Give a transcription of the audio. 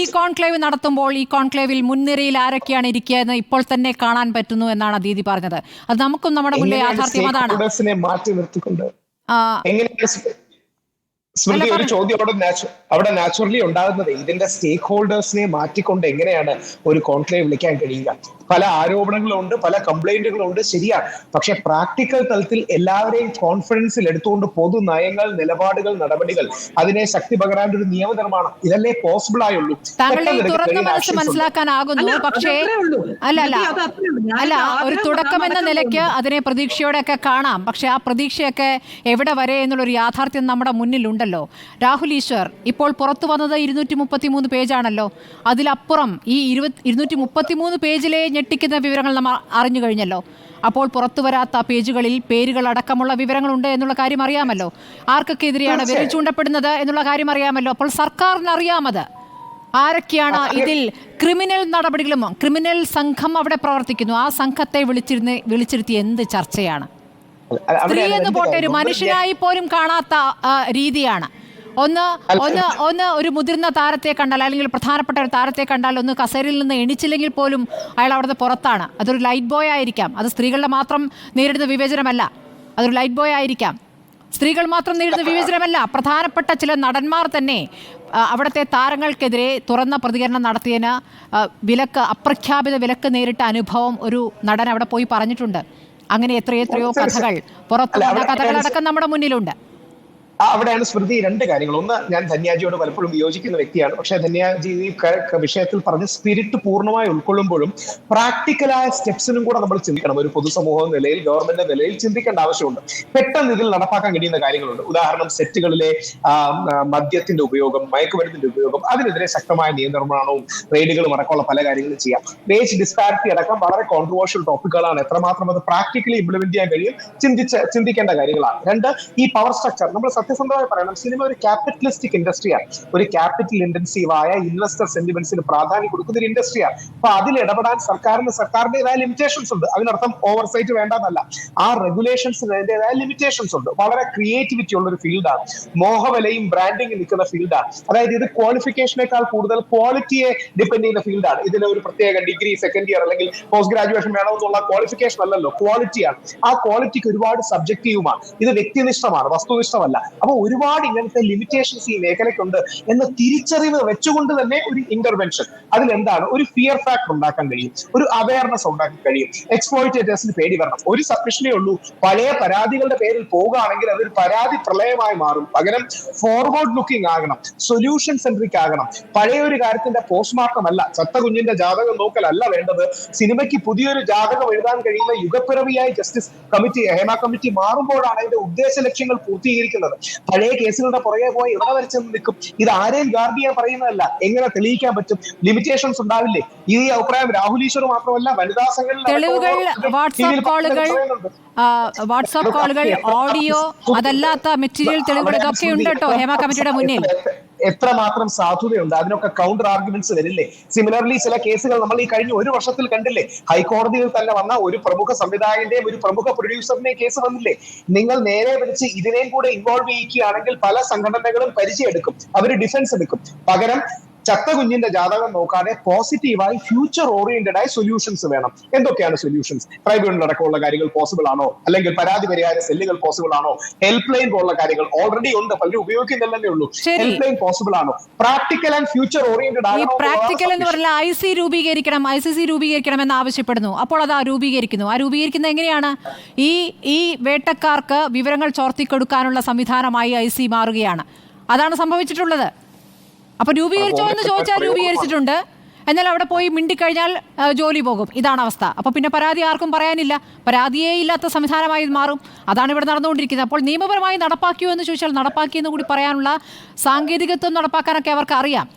ഈ കോൺക്ലേവ് നടത്തുമ്പോൾ ഈ കോൺക്ലേവിൽ മുൻനിരയിൽ ആരൊക്കെയാണ് ഇരിക്കുക എന്ന് ഇപ്പോൾ തന്നെ കാണാൻ പറ്റുന്നു എന്നാണ് ദീദി പറഞ്ഞത്. അത് നമുക്കും നമ്മുടെ മുന്നിൽ യാഥാർത്ഥ്യം അതാണ്. മാറ്റി നിർത്തിക്കൊണ്ട്? സ്മൃതി ഒരു ചോദ്യം അവിടെ അവിടെ നാച്ചുറലി ഉണ്ടാകുന്നത് ഇതിന്റെ സ്റ്റേക്ക് ഹോൾഡേഴ്സിനെ മാറ്റിക്കൊണ്ട് എങ്ങനെയാണ് ഒരു കോൺക്ലേവ് വിളിക്കാൻ കഴിയുക? പല ആരോപണങ്ങളുണ്ട് പല കംപ്ലൈന്റുകളുണ്ട് ശരിയാണ്. പക്ഷെ പ്രാക്ടിക്കൽ തലത്തിൽ എല്ലാവരെയും കോൺഫിഡൻസിൽ എടുത്തുകൊണ്ട് പൊതു നയങ്ങൾ നിലപാടുകൾ നടപടികൾ അതിനെ ശക്തി പകരാൻ ഒരു നിയമനിർമ്മാണം ഇതല്ലേ പോസിബിൾ ആയുള്ളൂ. തുറന്ന മനസ്സ് മനസ്സിലാക്കാനാകുന്നു പക്ഷേ അല്ല അല്ല. ഒരു തുടക്കം എന്ന നിലയ്ക്ക് അതിനെ അതിനെ പ്രതീക്ഷയോടെയൊക്കെ കാണാം. പക്ഷെ ആ പ്രതീക്ഷയൊക്കെ എവിടെ വരെ എന്നുള്ള ഒരു യാഥാർത്ഥ്യം നമ്മുടെ മുന്നിലുണ്ടല്ലോ. രാഹുൽ ഈശ്വർ ഇപ്പോൾ പുറത്തു വന്നത് ഇരുന്നൂറ്റി മുപ്പത്തി മൂന്ന് പേജാണല്ലോ. അതിലപ്പുറം ഈ ഇരുപത്തി ഇരുന്നൂറ്റി മുപ്പത്തി മൂന്ന് പേജിലെ ഞെട്ടിക്കുന്ന വിവരങ്ങൾ നമ്മൾ അറിഞ്ഞു കഴിഞ്ഞല്ലോ. അപ്പോൾ പുറത്തു വരാത്ത പേജുകളിൽ പേരുകൾ അടക്കമുള്ള വിവരങ്ങളുണ്ട് എന്നുള്ള കാര്യം അറിയാമല്ലോ. ആർക്കൊക്കെ എതിരെയാണ് വിരൽ ചൂണ്ടപ്പെടുന്നത് എന്നുള്ള കാര്യം അറിയാമല്ലോ. അപ്പോൾ സർക്കാരിന് അറിയാമത്. ആരൊക്കെയാണ് ഇതിൽ ക്രിമിനൽ നടപടികളും ക്രിമിനൽ സംഘം അവിടെ പ്രവർത്തിക്കുന്നു. ആ സംഘത്തെ വിളിച്ചിരുന്ന് വിളിച്ചിരുത്തി എന്ത് ചർച്ചയാണ്? സ്ത്രീ എന്ന് പോട്ടെ ഒരു മനുഷ്യനായി പോലും കാണാത്ത രീതിയാണ്. ഒന്ന് ഒന്ന് ഒന്ന് ഒരു മുതിർന്ന താരത്തെ കണ്ടാൽ അല്ലെങ്കിൽ പ്രധാനപ്പെട്ട ഒരു താരത്തെ കണ്ടാൽ ഒന്ന് കസേരയിൽ നിന്ന് എണിച്ചില്ലെങ്കിൽ പോലും അയാൾ അവിടുത്തെ പുറത്താണ്. അതൊരു ലൈറ്റ് ബോയ് ആയിരിക്കാം. അത് സ്ത്രീകളുടെ മാത്രം നേരിടുന്ന വിവേചനമല്ല. അതൊരു ലൈറ്റ് ബോയ് ആയിരിക്കാം. സ്ത്രീകൾ മാത്രം നേരിടുന്ന വിവേചനമല്ല. പ്രധാനപ്പെട്ട ചില നടന്മാർ തന്നെ അവിടുത്തെ താരങ്ങൾക്കെതിരെ തുറന്ന പ്രതികരണം നടത്തിയതിന് വിലക്ക് അപ്രഖ്യാപിത വിലക്ക് നേരിട്ട അനുഭവം ഒരു നടൻ അവിടെ പോയി പറഞ്ഞിട്ടുണ്ട്. അങ്ങനെ എത്രയെത്രയോ കഥകൾ പുറത്തു കഥകൾ അടക്കം കഥകളടക്കം നമ്മുടെ മുന്നിലുണ്ട്. അവിടെയാണ് സ്മൃതി രണ്ട് കാര്യങ്ങൾ. ഒന്ന് ഞാൻ ധന്യാജിയോട് പലപ്പോഴും വിയോജിക്കുന്ന വ്യക്തിയാണ്. പക്ഷെ ധന്യാജി ഈ വിഷയത്തിൽ പറഞ്ഞ സ്പിരിറ്റ് പൂർണമായി ഉൾക്കൊള്ളുമ്പോഴും പ്രാക്ടിക്കലായ സ്റ്റെപ്സിനും കൂടെ നമ്മൾ ചിന്തിക്കണം. ഒരു പൊതുസമൂഹ നിലയിൽ ഗവൺമെന്റ് നിലയിൽ ചിന്തിക്കേണ്ട ആവശ്യമുണ്ട്. പെട്ടെന്ന് ഇതിൽ നടപ്പാക്കാൻ കഴിയുന്ന കാര്യങ്ങളുണ്ട്. ഉദാഹരണം സെറ്റുകളിലെ മദ്യത്തിന്റെ ഉപയോഗം മയക്കുമരുന്നിന്റെ ഉപയോഗം അതിനെതിരെ ശക്തമായ നിയന്ത്രണവും റെയ്ഡുകളും അടക്കമുള്ള പല കാര്യങ്ങളും ചെയ്യാം. വേജ് ഡിസ്പാരിറ്റി അടക്കം വളരെ കോൺട്രവേഴ്ഷ്യൽ ടോപ്പിക്കുകളാണ് എത്രമാത്രം അത് പ്രാക്ടിക്കലി ഇംപ്ലിമെന്റ് ചെയ്യാൻ കഴിയും ചിന്തിച്ച് ചിന്തിക്കേണ്ട കാര്യങ്ങളാണ്. രണ്ട് ഈ പവർ സ്ട്രക്ചർ നമ്മൾ സത്യസന്ധമായി പറയണം സിനിമ ഒരു ക്യാപിറ്റലിസ്റ്റിക് ഇൻഡസ്ട്രിയാണ് ഒരു ക്യാപിറ്റൽ ഇന്റൻസീവ് ആയ ഇൻവെസ്റ്റർ സെന്റിമെന്റ്സിന് പ്രാധാന്യം കൊടുക്കുന്ന ഒരു ഇൻഡസ്ട്രിയാണ് അപ്പൊ അതിൽ ഇടപെടാൻ സർക്കാരിന് സർക്കാരിന്റേതായ ലിമിറ്റേഷൻസ് ഉണ്ട്. അതിനർത്ഥം ഓവർസൈറ്റ് വേണ്ടെന്നല്ല. ആ റെഗുലേഷൻസിന് അതിന്റെതായ ലിമിറ്റേഷൻസ് ഉണ്ട്. വളരെ ക്രിയേറ്റിവിറ്റി ഉള്ള ഒരു ഫീൽഡാണ് മോഹവലയും ബ്രാൻഡിങ് നിൽക്കുന്ന ഫീൽഡാണ് അതായത് ഇത് ക്വാളിഫിക്കേഷനേക്കാൾ കൂടുതൽ ക്വാളിറ്റിയെ ഡിപ്പെൻഡ് ചെയ്യുന്ന ഫീൽഡാണ് ഇതിന് ഒരു പ്രത്യേക ഡിഗ്രി സെക്കൻഡ് ഇയർ അല്ലെങ്കിൽ പോസ്റ്റ് ഗ്രാജുവേഷൻ വേണമെന്നുള്ള ക്വാളിഫിക്കേഷൻ അല്ലല്ലോ. ക്വാളിറ്റിയാണ് ആ ക്വാളിറ്റിക്ക് ഒരുപാട് സബ്ജക്റ്റീവുമാണ് ഇത് വ്യക്തിനിഷ്ഠമാണ്. വസ്തുനിഷ്ഠമല്ല. അപ്പൊ ഒരുപാട് ഇങ്ങനത്തെ ലിമിറ്റേഷൻസ് ഈ മേഖലയ്ക്കുണ്ട് എന്ന തിരിച്ചറിവ് വെച്ചുകൊണ്ട് തന്നെ ഒരു ഇന്റർവെൻഷൻ അതിലെന്താണ് ഒരു ഫിയർ ഫാക്ടർ ഉണ്ടാക്കാൻ കഴിയും. ഒരു അവയർനെസ് ഉണ്ടാക്കാൻ കഴിയും. എക്സ്പ്ലോയിറ്റേറ്റേഴ്സിന് പേടി വരണം. ഒരു സബ്മിഷനേ ഉള്ളൂ. പഴയ പരാതികളുടെ പേരിൽ പോകുകയാണെങ്കിൽ അതൊരു പരാതി പ്രളയമായി മാറും. പകരം ഫോർവേഡ് ലുക്കിംഗ് ആകണം. സൊല്യൂഷൻ സെൻട്രിക് ആകണം. പഴയ ഒരു കാര്യത്തിന്റെ പോസ്റ്റ്മോർട്ടം അല്ല. ചത്ത കുഞ്ഞിന്റെ ജാതകം നോക്കലല്ല വേണ്ടത്. സിനിമയ്ക്ക് പുതിയൊരു ജാതകം എഴുതാൻ കഴിയുന്ന യുഗപ്പിറവിയായി ജസ്റ്റിസ് കമ്മിറ്റി ഹേമ കമ്മിറ്റി മാറുമ്പോഴാണ് അതിന്റെ ഉദ്ദേശ ലക്ഷ്യങ്ങൾ പൂർത്തീകരിക്കുന്നത്. പഴയ കേസുകളുടെ പുറകെ പോയി ഇവിടെ വരെ ചെന്ന് നിൽക്കും? ഇത് ആരെയും ഗാർഡ് ചെയ്യാൻ പറയുന്നതല്ല. എങ്ങനെ തെളിയിക്കാൻ പറ്റും? ലിമിറ്റേഷൻസ് ഉണ്ടാവില്ലേ? ഈ അഭിപ്രായം രാഹുൽ ഈശ്വർ മാത്രമല്ല വനിതാ തെളിവുകൾ വാട്സാപ്പ് കോളുകൾ വാട്സാപ്പ് കോളുകൾ ഓഡിയോ അതല്ലാത്ത മെറ്റീരിയൽ തെളിവുകൾ ഇതൊക്കെ ഉണ്ട് കേട്ടോ. ഹേമ കമ്മിറ്റിയുടെ മുന്നിൽ. എത്രമാത്രം സാധുതയുണ്ട്? അതിനൊക്കെ കൗണ്ടർ ആർഗ്യുമെന്റ്സ് വരില്ലേ? സിമിലർലി ചില കേസുകൾ നമ്മൾ ഈ കഴിഞ്ഞ ഒരു വർഷത്തിൽ കണ്ടില്ലേ? ഹൈക്കോടതിയിൽ തന്നെ വന്ന ഒരു പ്രമുഖ സംവിധായകന്റെയും ഒരു പ്രമുഖ പ്രൊഡ്യൂസറിന്റെയും കേസ് വന്നില്ലേ? നിങ്ങൾ നേരെ വിളിച്ച് ഇതിനെയും കൂടെ ഇൻവോൾവ് ചെയ്യിക്കുകയാണെങ്കിൽ പല സംഘടനകളും പരിചയം എടുക്കും അവർ ഡിഫൻസ് എടുക്കും. പകരം ചത്ത കുഞ്ഞിന്റെ ജാതകം നോക്കാതെ പോസിറ്റീവായി ഫ്യൂച്ചർ ഓറിയന്റഡ് ആയി സൊല്യൂഷൻസ് വേണം. എന്തൊക്കെയാണ് സൊല്യൂഷൻസ് ട്രൈബ്യൂണൽ അടക്കമുള്ള കാര്യങ്ങൾ പോസിബിൾ ആണോ? അല്ലെങ്കിൽ പരാതി പരിഹാര സെല്ലുകൾ പോസിബിൾ ആണോ? ഹെൽപ്പ് ലൈൻ പോലുള്ള കാര്യങ്ങൾ ഓൾറെഡി ഉണ്ട്. പലരും ഉപയോഗിക്കുന്നില്ലെന്നേ ഉള്ളൂ. ഹെൽപ്പ് ലൈൻ പോസിബിൾ ആണോ? പ്രാക്ടിക്കൽ ആൻഡ് ഫ്യൂച്ചർ ഓറിയന്റഡ് ഈ ആണോ പ്രാക്ടിക്കൽ എന്ന് പറഞ്ഞാൽ ഐ സി രൂപീകരിക്കണം. ഐ സി സി രൂപീകരിക്കണം എന്ന് ആവശ്യപ്പെടുന്നു. അപ്പോൾ അത് ആ രൂപീകരിക്കുന്നു. ആ രൂപീകരിക്കുന്നത് എങ്ങനെയാണ്? ഈ ഈ വേട്ടക്കാർക്ക് വിവരങ്ങൾ ചോർത്തി കൊടുക്കാനുള്ള സംവിധാനമായി ഐ സി മാറുകയാണ്. അതാണ് സംഭവിച്ചിട്ടുള്ളത്. അപ്പൊ രൂപീകരിച്ചോ എന്ന് ചോദിച്ചാൽ രൂപീകരിച്ചിട്ടുണ്ട്. എന്നാൽ അവിടെ പോയി മിണ്ടിക്കഴിഞ്ഞാൽ ജോലി പോകും. ഇതാണ് അവസ്ഥ. അപ്പോൾ പിന്നെ പരാതി ആർക്കും പറയാനില്ല. പരാതിയേ ഇല്ലാത്ത സംവിധാനമായി മാറും. അതാണ് ഇവിടെ നടന്നുകൊണ്ടിരിക്കുന്നത്. അപ്പോൾ നിയമപരമായി നടപ്പാക്കിയോ എന്ന് ചോദിച്ചാൽ നടപ്പാക്കിയെന്ന് കൂടി പറയാനുള്ള സാങ്കേതികത്വം നടപ്പാക്കാനൊക്കെ അവർക്ക് അറിയാം.